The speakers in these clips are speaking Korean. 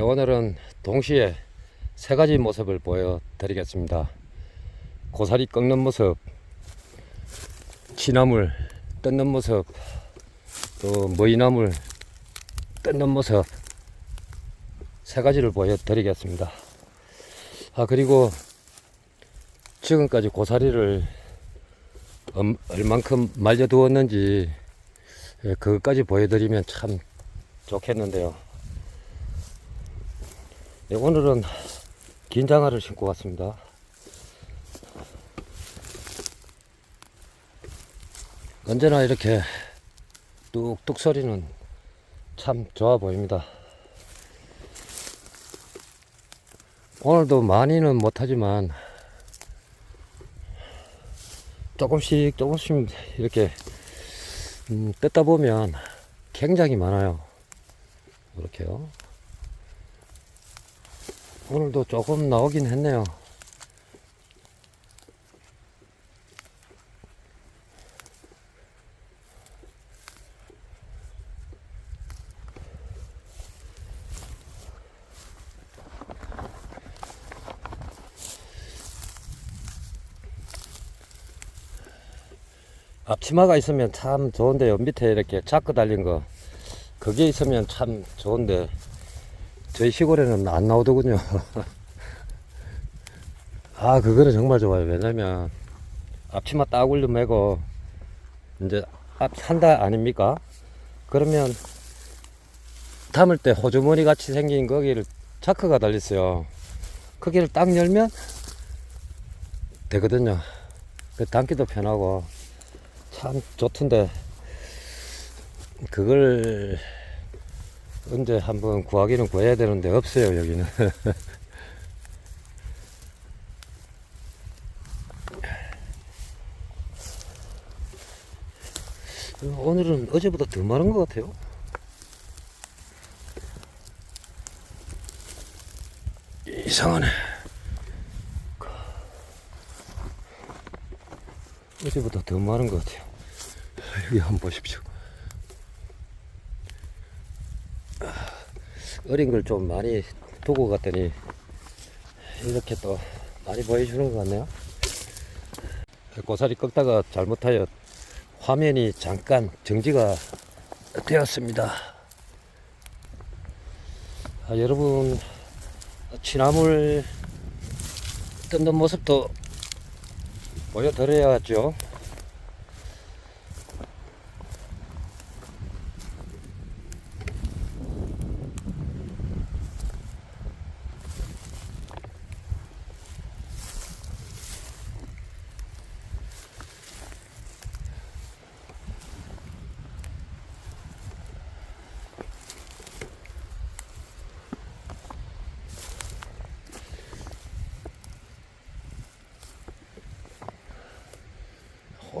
네, 오늘은 동시에 세 가지 모습을 보여드리겠습니다. 고사리 꺾는 모습, 취나물 뜯는 모습, 또 머이나물 뜯는 모습 세 가지를 보여드리겠습니다. 아 그리고 지금까지 고사리를 얼- 얼만큼 말려두었는지 예, 그것까지 보여드리면 참 좋겠는데요. 네, 오늘은 긴 장화를 신고 왔습니다. 언제나 이렇게 뚝뚝 소리는 참 좋아 보입니다. 오늘도 많이는 못하지만 조금씩 조금씩 이렇게 음, 뜯다 보면 굉장히 많아요. 이렇게요. 오늘도 조금 나오긴 했네요. 앞치마가 있으면 참 좋은데요. 밑에 이렇게 자크 달린 거. 그게 있으면 참 좋은데, 저희 시골에는 안 나오더군요. 아, 그거는 정말 좋아요. 왜냐면, 앞치마 딱 올려 매고, 이제 앞한달 아닙니까? 그러면, 담을 때 호주머니 같이 생긴 거기를 자크가 달렸어요. 거기를 딱 열면, 되거든요. 그 담기도 편하고, 참 좋던데 그걸 언제 한번 구하기는 구해야 되는데 없어요 여기는. 오늘은 어제보다 더 많은 것 같아요. 이상하네. 어제보다 더 많은 것 같아요. 여기 한번 보십시오. 어린 걸 좀 많이 두고 갔더니 이렇게 또 많이 보여주는 것 같네요. 고사리 꺾다가 잘못하여 화면이 잠깐 정지가 되었습니다. 아, 여러분 취나물 뜯는 모습도 보여드려야죠.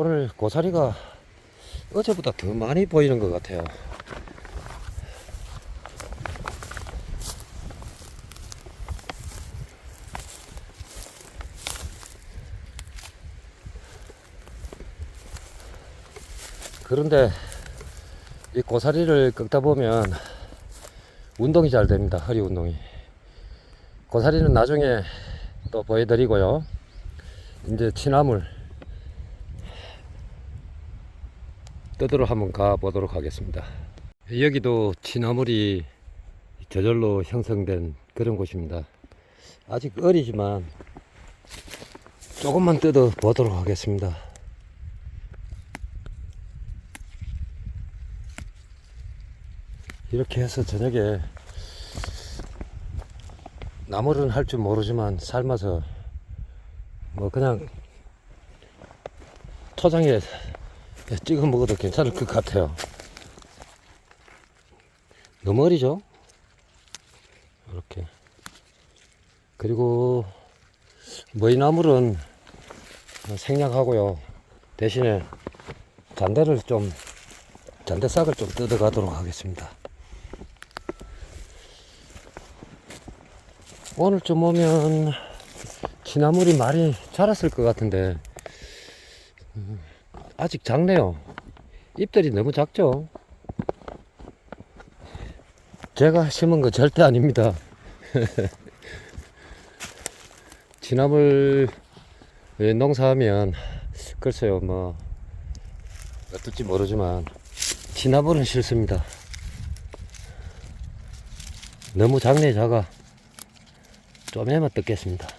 오늘 고사리가 어제보다 더 많이 보이는 것 같아요. 그런데 이 고사리를 꺾다 보면 운동이 잘 됩니다. 허리 운동이. 고사리는 나중에 또 보여드리고요. 이제 취나물 떠들어 한번 가 보도록 하겠습니다. 여기도 취나물이 저절로 형성된 그런 곳입니다. 아직 어리지만 조금만 뜯어 보도록 하겠습니다. 이렇게 해서 저녁에 나물은 할 줄 모르지만 삶아서 뭐 그냥 초장에 찍어 먹어도 괜찮을 것 같아요. 너무 어리죠? 이렇게. 그리고 머이나물은 생략하고요. 대신에 잔대를 좀, 잔대싹을 좀 뜯어가도록 하겠습니다. 오늘쯤 오면 취나물이 많이 자랐을 것 같은데 음, 아직 작네요. 잎들이 너무 작죠? 제가 심은 거 절대 아닙니다. 진압을 예, 농사하면 글쎄요 뭐 어떨지 모르지만 진압은 싫습니다. 너무 작네 작아. 좀 해만 뜯겠습니다.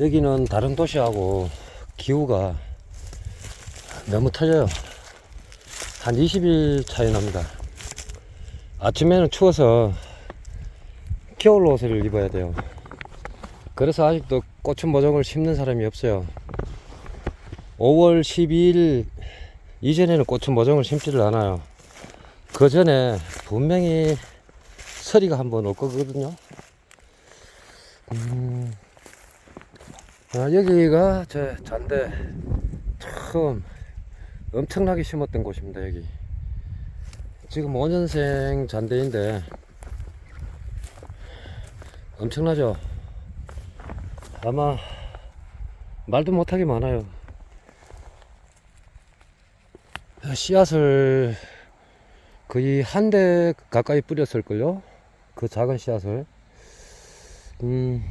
여기는 다른 도시하고 기후가 너무 틀려요. 한 20일 차이 납니다. 아침에는 추워서 겨울 옷을 입어야 돼요. 그래서 아직도 고추 모종을 심는 사람이 없어요. 5월 12일 이전에는 고추 모종을 심지를 않아요. 그 전에 분명히 서리가 한번 올 거거든요. 음, 아, 여기가 제 잔대 처음 엄청나게 심었던 곳입니다. 여기 지금 5년생 잔대인데 엄청나죠. 아마 말도 못하게 많아요. 씨앗을 거의 한 대 가까이 뿌렸을걸요? 그 작은 씨앗을. 음,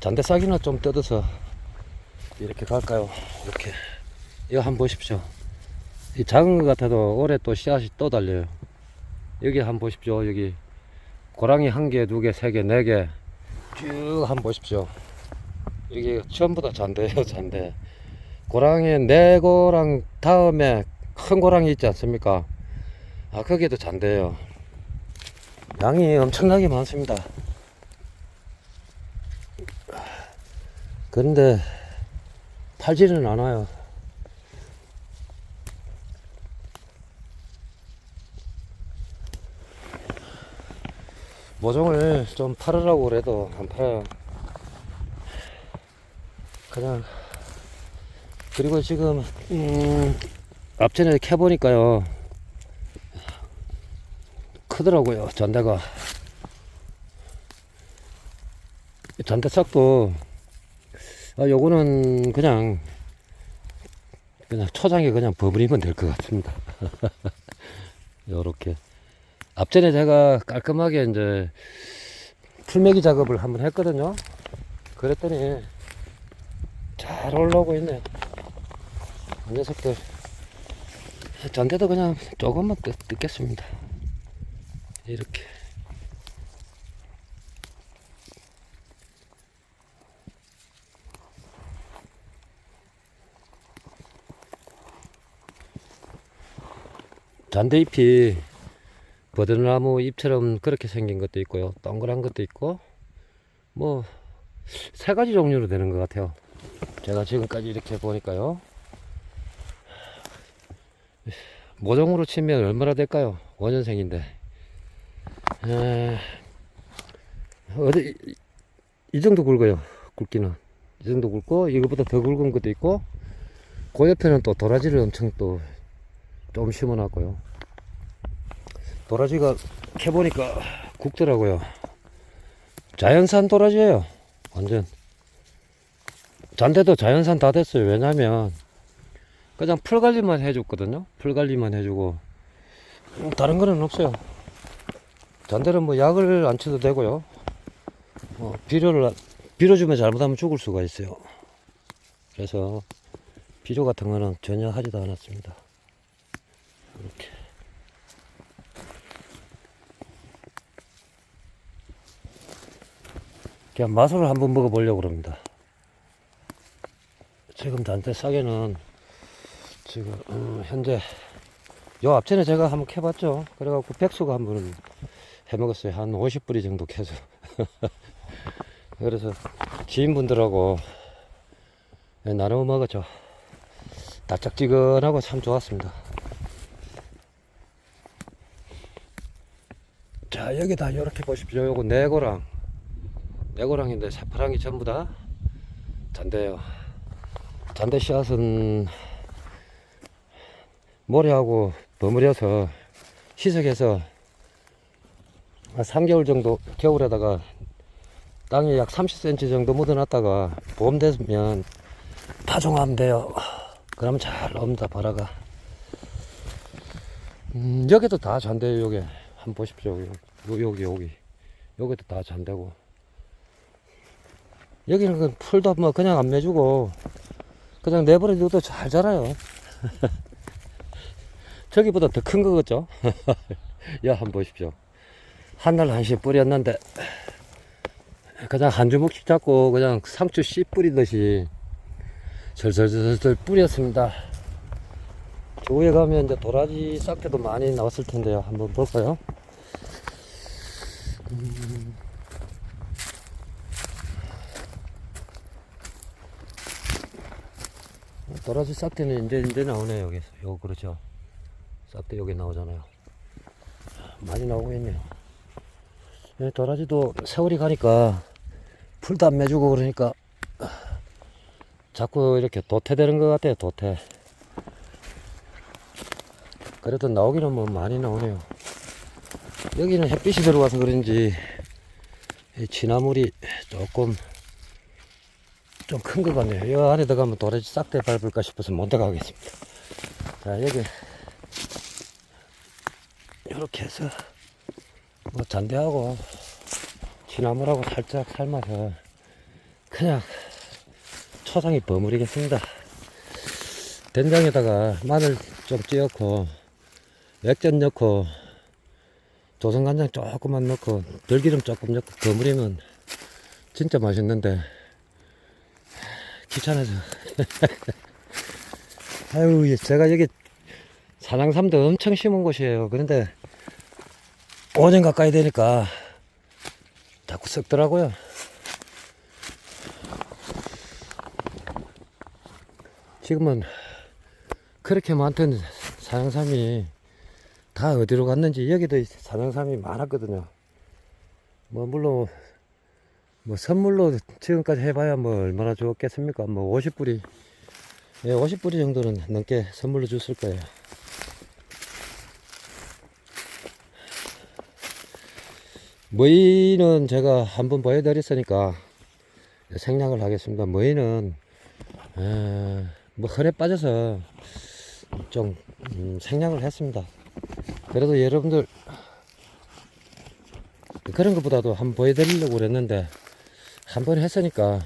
잔대 싹이나 좀 뜯어서 이렇게 갈까요? 이렇게. 이거 한번 보십시오. 이 작은 것 같아도 올해 또 씨앗이 또 달려요. 여기 한번 보십시오. 여기 고랑이 한 개, 두 개, 세 개, 네 개. 쭉 한번 보십시오. 이게 전부 다 잔대예요, 잔대. 고랑이 네 고랑 다음에 큰 고랑이 있지 않습니까? 아, 거기도 잔대예요. 양이 엄청나게 많습니다. 그런데 팔지는 않아요. 모종을 좀 팔으라고 그래도 안 팔아요. 그냥 그리고 지금 음, 앞전에 캐보니까요 크더라고요 잔대가 잔대 싹도 아, 요거는 그냥 그냥 초장에 그냥 버무리면 될 것 같습니다. 요렇게. 앞전에 제가 깔끔하게 이제 풀매기 작업을 한번 했거든요. 그랬더니 잘 올라오고 있네. 이 녀석들. 잔대도 그냥 조금만 뜯, 뜯겠습니다. 이렇게 잔대잎이 버드나무 잎처럼 그렇게 생긴 것도 있고요. 동그란 것도 있고 뭐 세 가지 종류로 되는 것 같아요. 제가 지금까지 이렇게 보니까요. 모종으로 치면 얼마나 될까요? 5년생인데. 에... 어디 이, 이 정도 굵어요 굵기는. 이 정도 굵고 이거보다 더 굵은 것도 있고 그 옆에는 또 도라지를 엄청 또 좀 심어 놨고요 도라지가 캐보니까 굵더라고요 자연산 도라지예요 완전 잔대도 자연산 다 됐어요 왜냐면 그냥 풀 관리만 해줬거든요. 풀 관리만 해주고 음, 다른 거는 없어요. 잔대는 뭐 약을 안 쳐도 되고요. 뭐 비료를 비료 주면 잘못하면 죽을 수가 있어요. 그래서 비료 같은 거는 전혀 하지도 않았습니다. 이렇게. 그냥 맛을 한번 먹어보려고 그럽니다. 지금 잔대 싸게는 지금 음, 현재 요 앞전에 제가 한번 캐봤죠. 그래갖고 백수가 한번 해먹었어요. 한 50뿌리 정도 캐서. 그래서 지인분들하고 나눠 먹었죠. 달짝지근하고 참 좋았습니다. 자 여기 다 이렇게 보십시오. 요거 네고랑 네고랑인데 새파랑이 전부 다 잔대요. 잔대 씨앗은 모래하고 버무려서 희석해서 한 3개월 정도 겨울에다가 땅에 약 30cm 정도 묻어놨다가 봄 되면 파종하면 돼요. 그러면 잘 나옵니다, 바라가. 음, 여기도 다 잔대요, 여기. 한번 보십시오. 요, 여기, 여기. 여기도 다 잔대고. 여기는 그 풀도 뭐 그냥 안 매주고, 그냥 내버려둬도 잘 자라요. 저기보다 더 큰 거 같죠? 야, 한번 보십시오. 한날 한씩 뿌렸는데, 그냥 한 주먹씩 잡고, 그냥 상추 씨 뿌리듯이, 절절절절 뿌렸습니다. 조에 가면 이제 도라지 싹대도 많이 나왔을 텐데요. 한번 볼까요? 음. 도라지 싹대는 이제 이제 나오네요. 여기 요 그렇죠. 싹대 여기 나오잖아요. 많이 나오고 있네요. 예, 도라지도 세월이 가니까 풀도 안 매주고 그러니까 자꾸 이렇게 도태되는 것 같아요. 도태. 그래도 나오기는 뭐 많이 나오네요. 여기는 햇빛이 들어와서 그런지 이 진화물이 조금 좀 큰 것 같네요. 이 안에 들어가면 도라지 싹대 밟을까 싶어서 못 들어가겠습니다. 자, 여기 이렇게 해서 뭐 잔디하고 진화물하고 살짝 삶아서 그냥 초장이 버무리겠습니다. 된장에다가 마늘 좀 찧었고 액젓 넣고 조선간장 조금만 넣고 들기름 조금 넣고 버무리면 진짜 맛있는데 귀찮아서. 아유 제가 여기 산양삼도 엄청 심은 곳이에요. 그런데 5년 가까이 되니까 자꾸 썩더라고요. 지금은 그렇게 많던 산양삼이 다 어디로 갔는지 여기도 산양삼이 많았거든요. 뭐 물론 뭐 선물로 지금까지 해봐야 뭐 얼마나 좋겠습니까? 뭐 50뿌리 예, 50뿌리 정도는 넘게 선물로 줬을 거예요. 머이는 제가 한번 보여드렸으니까 생략을 하겠습니다. 머이는 에, 뭐 흔해 빠져서 좀 음, 생략을 했습니다. 그래도 여러분들 그런 것보다도 한번 보여드리려고 그랬는데 한 번 했으니까.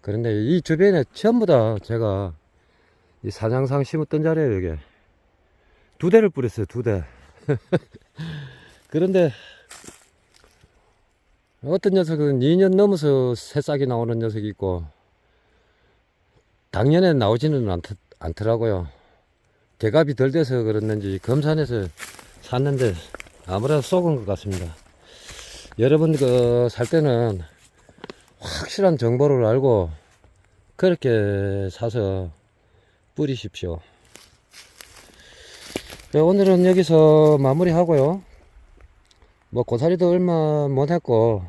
그런데 이 주변에 전부 다 제가 이 사냥상 심었던 자리에요 이게 두 대를 뿌렸어요 두대. 그런데 어떤 녀석은 2년 넘어서 새싹이 나오는 녀석이 있고 작년에 나오지는 않, 않더라고요 개값이 덜 돼서 그랬는지 검산에서 샀는데 아무래도 썩은 것 같습니다. 여러분 그 살 때는 확실한 정보를 알고 그렇게 사서 뿌리십시오. 네, 오늘은 여기서 마무리하고요. 뭐 고사리도 얼마 못 했고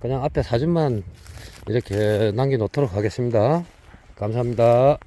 그냥 앞에 사진만 이렇게 남겨 놓도록 하겠습니다. 감사합니다.